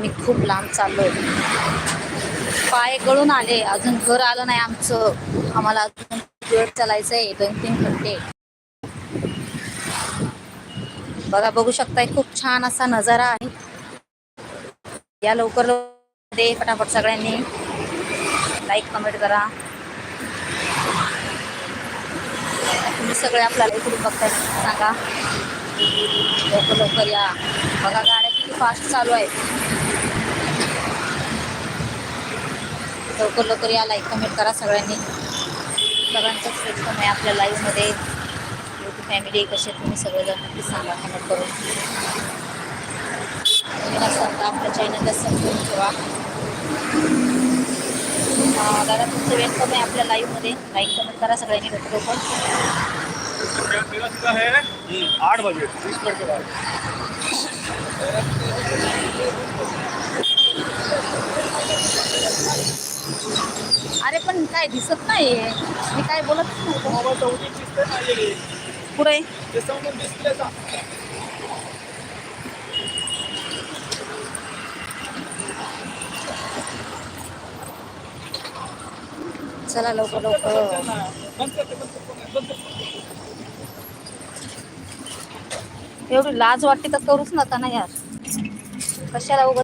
मी खूप लांब चाललोय. पाय गळून आले. अजून घर आलं नाही आमचं. आम्हाला अजून वेळ चालायचंय. दोन तीन घंटे. बघा बघू शकताय खूप छान असा नजारा आहे. या लवकर लवकर दे फटाफट सगळ्यांनी. लाईक कमेंट करा. तुम्ही सगळे आपल्याला इकडून बघताय सांगा. लवकर लवकर या. बघा गाड्या किती फास्ट चालू आहेत. लवकर लवकर या लाईक कमेंट करा सगळ्यांनी. सगळ्यांचंच वेलकम आहे आपल्या लाईव्हमध्ये फॅमिली कसे तुम्ही सगळेजण? नक्की सांगा कमेंट करून. तुम्ही आपल्या चॅनलला सबस्क्राईब ठेवा. दादा तुमचं वेलकम आहे आपल्या लाईव्हमध्ये लाईक कमेंट करा सगळ्यांनी लवकर लवकर. आठ बजे पण काय दिसत नाही मी काय बोलत पुढे. चला लवकर लवकर. एवढी लाज वाटते तर करूच नका ना यार. कशाला उघड